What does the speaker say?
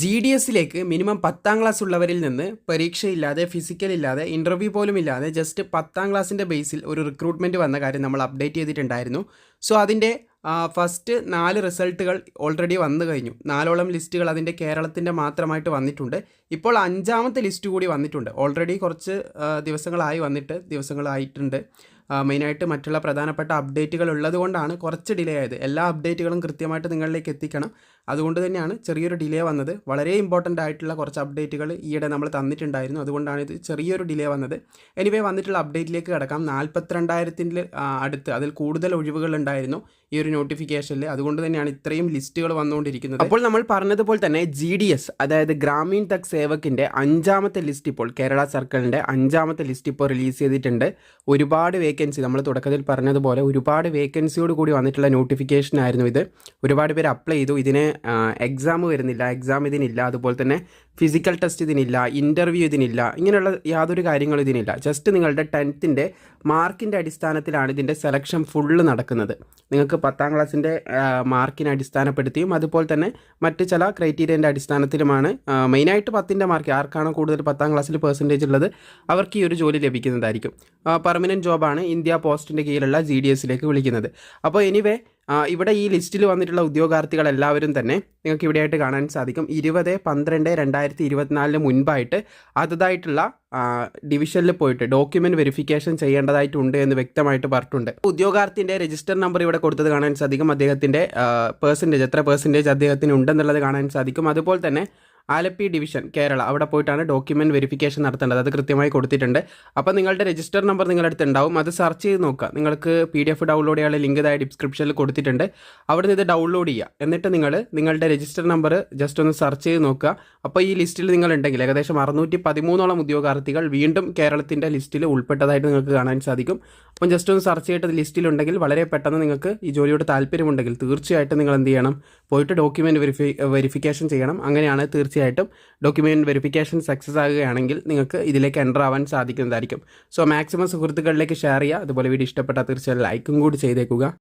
G D എസിലേക്ക് minimum പത്താം class ഉള്ളവരിൽ നിന്ന് പരീക്ഷയില്ലാതെ ഫിസിക്കൽ ഇല്ലാതെ ഇന്റർവ്യൂ പോലും ഇല്ലാതെ ജസ്റ്റ് പത്താം ക്ലാസ്സിന്റെ ബേസിൽ ഒരു റിക്രൂട്ട്മെന്റ് വന്ന കാര്യം നമ്മൾ അപ്ഡേറ്റ് ചെയ്തിട്ടുണ്ടായിരുന്നു. സോ അതിന്റെ ഫസ്റ്റ് നാല് റിസൾട്ടുകൾ ഓൾറെഡി വന്നു കഴിഞ്ഞു. നാലോളം ലിസ്റ്റുകൾ അതിന്റെ കേരളത്തിന്റെ മാത്രമായിട്ട് വന്നിട്ടുണ്ട്. ഇപ്പോൾ അഞ്ചാമത്തെ ലിസ്റ്റ് കൂടി വന്നിട്ടുണ്ട്. ഓൾറെഡി കുറച്ച് ദിവസങ്ങളായി വന്നിട്ട് ദിവസങ്ങളായിട്ടുണ്ട്. മെയിനായിട്ട് മറ്റുള്ള പ്രധാനപ്പെട്ട അപ്ഡേറ്റുകൾ ഉള്ളതുകൊണ്ടാണ് കുറച്ച് ഡിലേ ആയത്. എല്ലാ അപ്ഡേറ്റുകളും കൃത്യമായിട്ട് നിങ്ങളിലേക്ക് എത്തിക്കണം. അതുകൊണ്ട് തന്നെയാണ് ചെറിയൊരു ഡിലേ വന്നത്. വളരെ ഇമ്പോർട്ടന്റ് ആയിട്ടുള്ള കുറച്ച് അപ്ഡേറ്റുകൾ ഈയിടെ നമ്മൾ തന്നിട്ടുണ്ടായിരുന്നു. അതുകൊണ്ടാണ് ഇത് ചെറിയൊരു ഡിലേ വന്നത്. എനിവേ വന്നിട്ടുള്ള അപ്ഡേറ്റിലേക്ക് കിടക്കാം. നാൽപ്പത്തിരണ്ടായിരത്തിന്റെ അടുത്ത് അതിൽ കൂടുതൽ ഒഴിവുകൾ ഉണ്ടായിരുന്നു ഈ ഒരു നോട്ടിഫിക്കേഷനിൽ അതുകൊണ്ട് തന്നെയാണ് ഇത്രയും ലിസ്റ്റുകൾ വന്നുകൊണ്ടിരിക്കുന്നത്. അപ്പോൾ നമ്മൾ പറഞ്ഞതുപോലെ തന്നെ ജി ഡി എസ് അതായത് ഗ്രാമീൺ തക് സേവകിന്റെ അഞ്ചാമത്തെ ലിസ്റ്റ് ഇപ്പോൾ കേരള സർക്കിളിന്റെ അഞ്ചാമത്തെ ലിസ്റ്റ് ഇപ്പോൾ റിലീസ് ചെയ്തിട്ടുണ്ട്. ഒരുപാട് വേക്കൻസി നമ്മൾ തുടക്കത്തിൽ പറഞ്ഞതുപോലെ ഒരുപാട് വേക്കൻസിയോട് കൂടി വന്നിട്ടുള്ള നോട്ടിഫിക്കേഷൻ ആയിരുന്നു ഇത്. ഒരുപാട് പേര് അപ്ലൈ ചെയ്തു. ഇതിന് എക്സാം വരുന്നില്ല എക്സാം ഇതിനില്ല അതുപോലെ തന്നെ ഫിസിക്കൽ ടെസ്റ്റ് ഇതിനില്ല ഇന്റർവ്യൂ ഇതിനില്ല ഇങ്ങനെയുള്ള യാതൊരു കാര്യങ്ങളും ഇതിനില്ല. ജസ്റ്റ് നിങ്ങളുടെ ടെൻത്തിന്റെ മാർക്കിന്റെ അടിസ്ഥാനത്തിലാണ് ഇതിന്റെ സെലക്ഷൻ ഫുള്ള് നടക്കുന്നത്. നിങ്ങൾക്ക് പത്താം ക്ലാസ്സിന്റെ മാർക്കിനെ അടിസ്ഥാനപ്പെടുത്തിയും അതുപോലെ തന്നെ മറ്റ് ചില ക്രൈറ്റീരിയന്റെ അടിസ്ഥാനത്തിലുമാണ് മെയിനായിട്ട് പത്തിന്റെ മാർക്ക് ആർക്കാണ് കൂടുതൽ പത്താം ക്ലാസ്സിൽ പെർസെന്റേജ് ഉള്ളത് അവർക്ക് ഈ ഒരു ജോലി ലഭിക്കുന്നതായിരിക്കും. പെർമനന്റ് ജോബാണ് ഇന്ത്യ പോസ്റ്റിന്റെ കീഴിലുള്ള ജി ഡി എസിലേക്ക് വിളിക്കുന്നത്. അപ്പോൾ എനിവേ ഇവിടെ ഈ ലിസ്റ്റിൽ വന്നിട്ടുള്ള ഉദ്യോഗാർത്ഥികൾ എല്ലാവരും തന്നെ നിങ്ങൾക്ക് ഇവിടെയായിട്ട് കാണാൻ സാധിക്കും. ഇരുപത് പന്ത്രണ്ട് രണ്ടായിരത്തി ഇരുപത്തിനാലിന് മുൻപായിട്ട് അതതായിട്ടുള്ള ഡിവിഷനിൽ പോയിട്ട് ഡോക്യുമെന്റ് വെരിഫിക്കേഷൻ ചെയ്യേണ്ടതായിട്ടുണ്ട് എന്ന് വ്യക്തമായിട്ട് പറഞ്ഞിട്ടുണ്ട്. ഉദ്യോഗാർത്ഥിന്റെ രജിസ്റ്റർ നമ്പർ ഇവിടെ കൊടുത്തത് കാണാൻ സാധിക്കും. അദ്ദേഹത്തിന്റെ പേഴ്സന്റേജ് എത്ര പേഴ്സന്റേജ് അദ്ദേഹത്തിന് ഉണ്ടെന്നുള്ളത് കാണാൻ സാധിക്കും. അതുപോലെ തന്നെ ആലപ്പി ഡിവിഷൻ കേരള. അവിടെ പോയിട്ടാണ് ഡോക്യുമെന്റ് വെരിഫിക്കേഷൻ നടത്തേണ്ടത്. അത് കൃത്യമായി കൊടുത്തിട്ടുണ്ട്. അപ്പോൾ നിങ്ങളുടെ രജിസ്റ്റർ നമ്പർ നിങ്ങളുടെ അടുത്ത് ഉണ്ടാവും. അത് സെർച്ച് ചെയ്ത് നോക്കുക. നിങ്ങൾക്ക് പി ഡി എഫ് ഡൗൺലോഡ് ചെയ്യാനുള്ള ലിങ്ക് ഇതായി ഡിസ്ക്രിപ്ഷനിൽ കൊടുത്തിട്ടുണ്ട്. അവിടെ നിന്ന് ഇത് ഡൗൺലോഡ് ചെയ്യുക. എന്നിട്ട് നിങ്ങൾ നിങ്ങളുടെ രജിസ്റ്റർ നമ്പർ ജസ്റ്റ് ഒന്ന് സെർച്ച് ചെയ്ത് നോക്കുക. അപ്പോൾ ഈ ലിസ്റ്റിൽ നിങ്ങൾ ഉണ്ടെങ്കിൽ ഏകദേശം അറുന്നൂറ്റി പതിമൂന്നോളം ഉദ്യോഗാർത്ഥികൾ വീണ്ടും കേരളത്തിന്റെ ലിസ്റ്റിൽ ഉൾപ്പെട്ടതായിട്ട് നിങ്ങൾക്ക് കാണാൻ സാധിക്കും. അപ്പം ജസ്റ്റ് ഒന്ന് സെർച്ച് ചെയ്തിട്ട് ലിസ്റ്റിലുണ്ടെങ്കിൽ വളരെ പെട്ടെന്ന് നിങ്ങൾക്ക് ഈ ജോലിയോട് താല്പര്യമുണ്ടെങ്കിൽ തീർച്ചയായിട്ടും നിങ്ങൾ എന്ത് ചെയ്യണം? പോയിട്ട് ഡോക്യുമെന്റ് വെരിഫി വെരിഫിക്കേഷൻ ചെയ്യണം. അങ്ങനെയാണ് തീർച്ചയായിട്ടും ഡോക്യുമെന്റ് വെരിഫിക്കേഷൻ സക്സസ് ആകുകയാണെങ്കിൽ നിങ്ങൾക്ക് ഇതിലേക്ക് എന്റർ ആവാൻ സാധിക്കുന്നതായിരിക്കും. സോ മാക്സിമം സുഹൃത്തുക്കളിലേക്ക് ഷെയർ ചെയ്യുക. അതുപോലെ വീഡിയോ ഇഷ്ടപ്പെട്ടാൽ തീർച്ചയായും ലൈക്കും കൂടി ചെയ്തേക്കുക.